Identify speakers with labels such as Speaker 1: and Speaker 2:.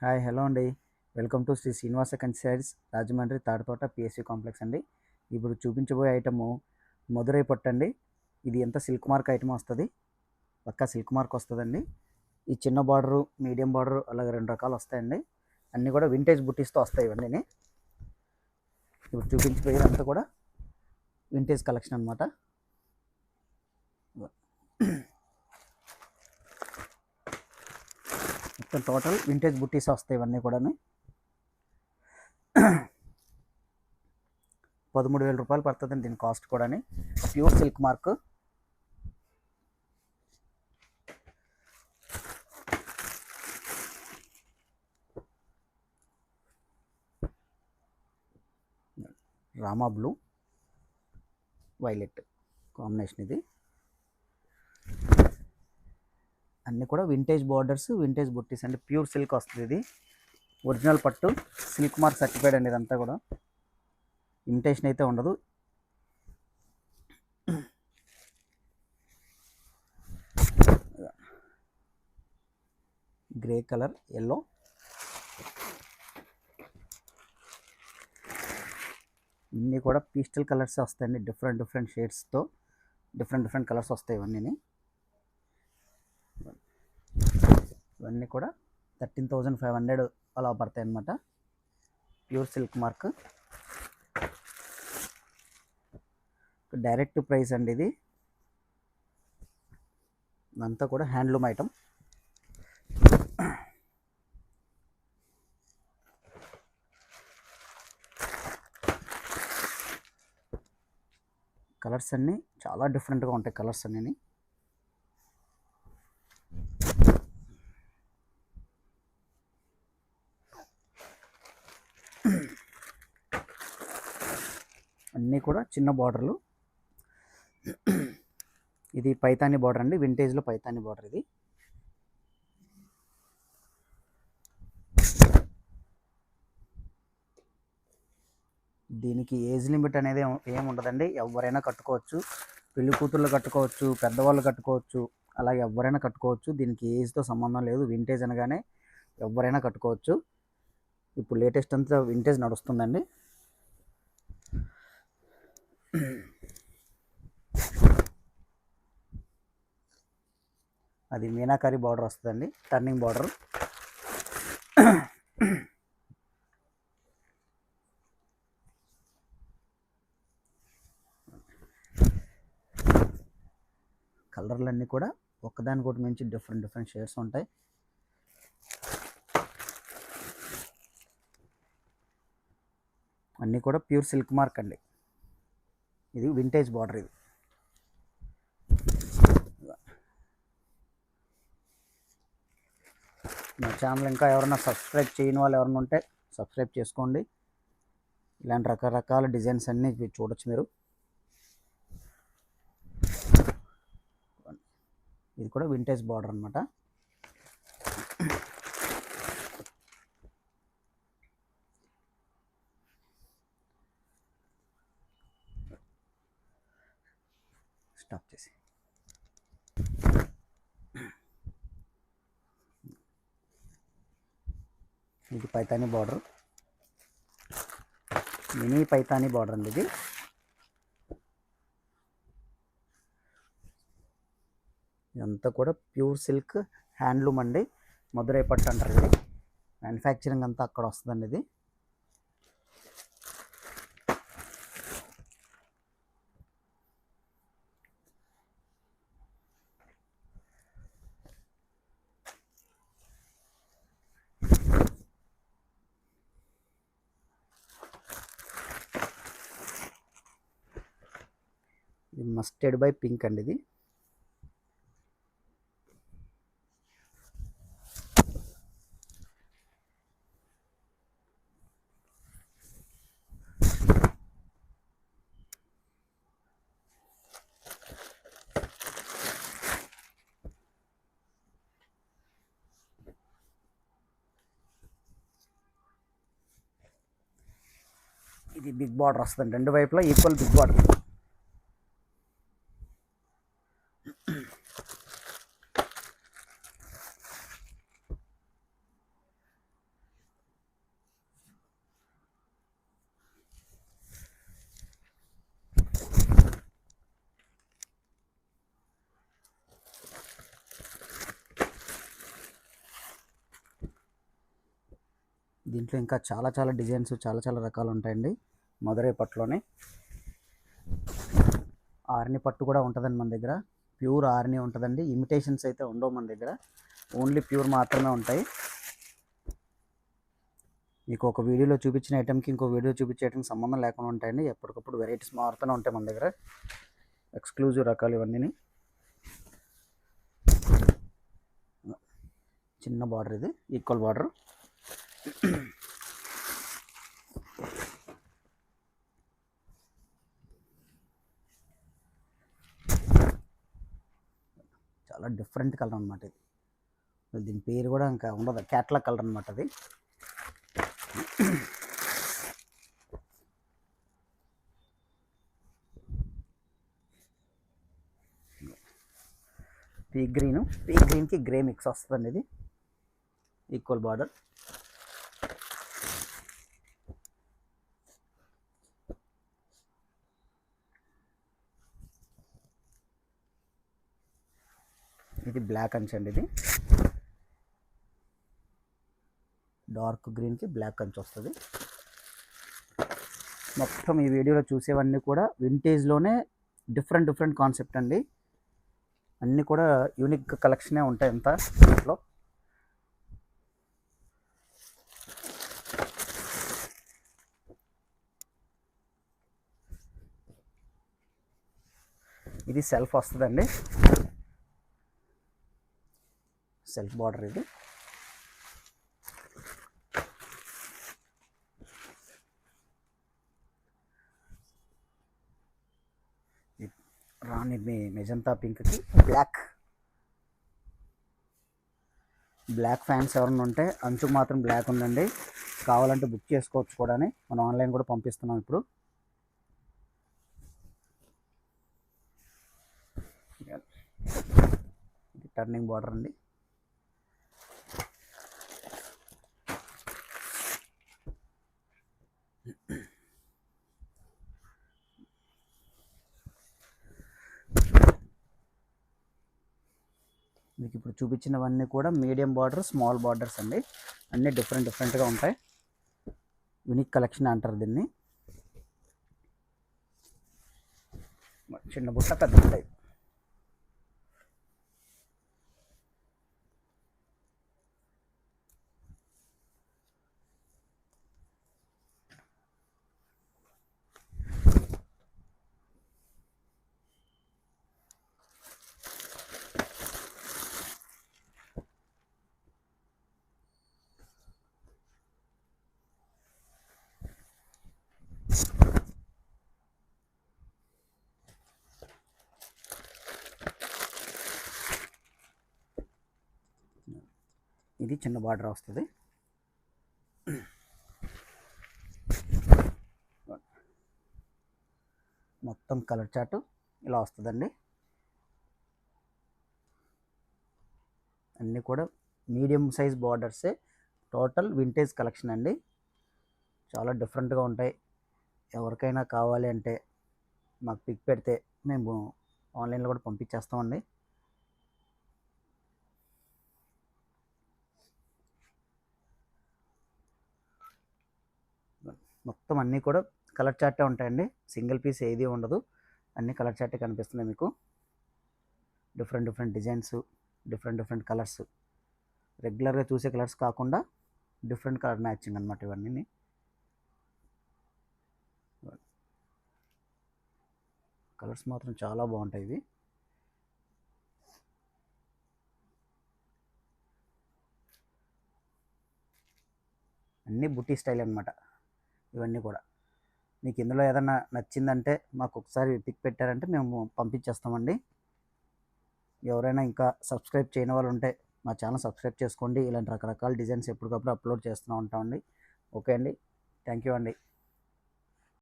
Speaker 1: Hi hello అండి. Welcome to Shri Srinivasa కన్సైడ్స్ Rajahmundry Tadatota PSC complex అండి. ఇప్పుడు చూపించబోయే ఐటము మధురై పట్టు అండి. ఇది ఎంత సిల్క్ మార్క్ ఐటమ్ వస్తుంది? పక్కా సిల్క్ మార్క్ వస్తుందండి. ఈ చిన్న బార్డరు మీడియం బార్డరు అలాగే రెండు రకాలు వస్తాయండి. అన్నీ కూడా వింటేజ్ బుట్టీస్తో వస్తాయి ఇవన్నీ ఇప్పుడు చూపించిపోయేదంతా కూడా వింటేజ్ కలెక్షన్ అనమాట మొత్తం టోటల్ వింటేజ్ బుట్టీస్ వస్తాయి ఇవన్నీ కూడా పదమూడు వేల రూపాయలు పడుతుందండి దీని కాస్ట్ కూడా pure silk mark. Rama blue violet combination ఇది. అన్నీ కూడా వింటేజ్ బార్డర్స్ వింటేజ్ బుట్టీస్ అండి ప్యూర్ సిల్క్ వస్తుంది ఇది. ఒరిజినల్ పట్టు సిల్క్ మార్క్ సర్టిఫైడ్ అండి ఇదంతా కూడా. ఇమిటేషన్ అయితే ఉండదు. గ్రే కలర్ ఎల్లో ఇవన్నీ కూడా పీస్టల్ కలర్స్ వస్తాయండి. డిఫరెంట్ డిఫరెంట్ షేడ్స్తో డిఫరెంట్ డిఫరెంట్ కలర్స్ వస్తాయి ఇవన్నీ ఇవన్నీ కూడా థర్టీన్ థౌజండ్ ఫైవ్ హండ్రెడ్ అలా పడతాయి అన్నమాట pure silk mark. Direct price అండి ఇది. ఇదంతా కూడా హ్యాండ్లూమ్ ఐటమ్. కలర్స్ అన్నీ చాలా డిఫరెంట్గా ఉంటాయి కలర్స్ అన్నీ అన్నీ కూడా చిన్న బార్డర్లు. ఇది పైతాని బార్డర్ అండి వింటేజ్లో పైతాని బార్డర్ ఇది. దీనికి ఏజ్ లిమిట్ అనేది ఏముండదండి ఉండదండి. ఎవరైనా కట్టుకోవచ్చు. పెళ్ళి కూతుర్లు కట్టుకోవచ్చు పెద్దవాళ్ళు కట్టుకోవచ్చు అలాగే ఎవరైనా కట్టుకోవచ్చు. దీనికి ఏజ్తో సంబంధం లేదు వింటేజ్ అనగానే ఎవరైనా కట్టుకోవచ్చు. ఇప్పుడు లేటెస్ట్ అంతా వింటేజ్ నడుస్తుందండి. అది మీనాకారి బార్డర్ వస్తుందండి. Turning border. కలర్లన్నీ కూడా ఒకదానికొకటి మించి డిఫరెంట్ డిఫరెంట్ షేడ్స్ ఉంటాయి. అన్నీ కూడా ప్యూర్ సిల్క్ మార్క్ అండి. ఇది వింటేజ్ బార్డర్ ఇది. మా ఛానల్ ఇంకా ఎవరైనా సబ్స్క్రైబ్ చేయని వాళ్ళు ఎవరైనా ఉంటే సబ్స్క్రైబ్ చేసుకోండి. ఇలాంటి రకరకాల డిజైన్స్ అన్నీ మీరు చూడొచ్చు మీరు. ఇది కూడా వింటేజ్ బార్డర్ అనమాట స్టాప్ చేసి ఇది Paithani border. Mini Paithani border అండి ఇది. ఇదంతా కూడా ప్యూర్ సిల్క్ హ్యాండ్లూమ్ అండి. మధురై పట్టు అంటారు ఇది. మ్యానుఫ్యాక్చరింగ్ అంతా అక్కడ వస్తుందండి ఇది. ఇది మస్టర్డ్ బై పింక్ అండి ఇది. ఇది బిగ్ బార్డర్ వస్తుంది రెండు వైపులా ఈక్వల్ బిగ్ బార్డర్ దీంట్లో ఇంకా చాలా చాలా డిజైన్స్ చాలా చాలా రకాలు ఉంటాయండి. మధురై పట్టులోనే. ఆర్ని పట్టు కూడా ఉంటుందండి మన దగ్గర. ప్యూర్ ఆర్ని ఉంటుందండి. ఇమిటేషన్స్ అయితే ఉండవు మన దగ్గర. ఓన్లీ ప్యూర్ మాత్రమే ఉంటాయి. మీకు ఒక వీడియోలో చూపించిన ఐటెంకి ఇంకో వీడియో చూపించే ఐటెంకి సంబంధం లేకుండా ఉంటాయండి. ఎప్పటికప్పుడు వెరైటీస్ మారుతూనే ఉంటాయి మన దగ్గర. ఎక్స్క్లూజివ్ రకాలు ఇవన్నీ చిన్న బార్డర్ ఇది. ఈక్వల్ బార్డర్ చాలా డిఫరెంట్ కలర్ అనమాట ఇది. దీని పేరు కూడా ఇంకా ఉండదు. క్యాట్లాగ్ కలర్ అనమాట అది. పీ గ్రీన్ పీ గ్రీన్కి గ్రే మిక్స్ వస్తుందండి ఇది. ఈక్వల్ బార్డర్ ఇది బ్లాక్ అంచండి అండి ఇది. డార్క్ గ్రీన్కి బ్లాక్ అంచు వస్తుంది. మొత్తం ఈ వీడియోలో చూసేవన్నీ కూడా వింటేజ్లోనే డిఫరెంట్ డిఫరెంట్ కాన్సెప్ట్ అండి. అన్నీ కూడా యూనిక్ కలెక్షనే ఉంటాయి అంతా దీంట్లో ఇది సెల్ఫ్ వస్తుందండి. సెల్ఫ్ బార్డర్ ఇది. రాణి మీ మెజంతా పింక్కి బ్లాక్. బ్లాక్ ఫ్యాన్స్ ఎవరైనా ఉంటే అంచుకు మాత్రం బ్లాక్ ఉందండి. కావాలంటే బుక్ చేసుకోవచ్చు కూడా మనం ఆన్లైన్ కూడా పంపిస్తున్నాం ఇప్పుడు. టర్నింగ్ బార్డర్ అండి. మీకు ఇప్పుడు చూపించినవన్నీ కూడా మీడియం బార్డర్ స్మాల్ బార్డర్స్ అండి. అన్నీ డిఫరెంట్ డిఫరెంట్గా ఉంటాయి. యూనిక్ కలెక్షన్ అంటారు దీన్ని. చిన్న బుట్ట పెద్ద బుట్ట ఇది చిన్న బార్డర్ వస్తుంది. మొత్తం కలర్ చార్ట్ ఇలా వస్తుందండి. అన్నీ కూడా మీడియం సైజ్ బార్డర్సే టోటల్ వింటేజ్ కలెక్షన్ అండి. చాలా డిఫరెంట్గా ఉంటాయి. ఎవరికైనా కావాలి అంటే మాకు పిక్ పెడితే మేము ఆన్లైన్లో కూడా పంపించేస్తామండి. మొత్తం అన్నీ కూడా కలర్ చార్టే ఉంటాయండి. సింగిల్ పీస్ ఏది ఉండదు. అన్ని కలర్ చార్టే కనిపిస్తున్నాయి మీకు. Different different designs different different colours. రెగ్యులర్గా చూసే కలర్స్ కాకుండా డిఫరెంట్ కలర్ మ్యాచింగ్ అనమాట ఇవన్నీ కలర్స్ మాత్రం చాలా బాగుంటాయి ఇవి. అన్నీ బుట్టి స్టైల్ అనమాట ఇవన్నీ కూడా. మీకు ఇందులో ఏదైనా నచ్చిందంటే మాకు ఒకసారి పిక్ పెట్టారంటే మేము పంపించేస్తామండి. ఎవరైనా ఇంకా సబ్స్క్రైబ్ చేయని వాళ్ళు ఉంటే మా ఛానల్ సబ్స్క్రైబ్ చేసుకోండి. ఇలాంటి రకరకాల డిజైన్స్ ఎప్పటికప్పుడు అప్లోడ్ చేస్తూ ఉంటామండి. ఓకే అండి. థ్యాంక్ యూ అండి.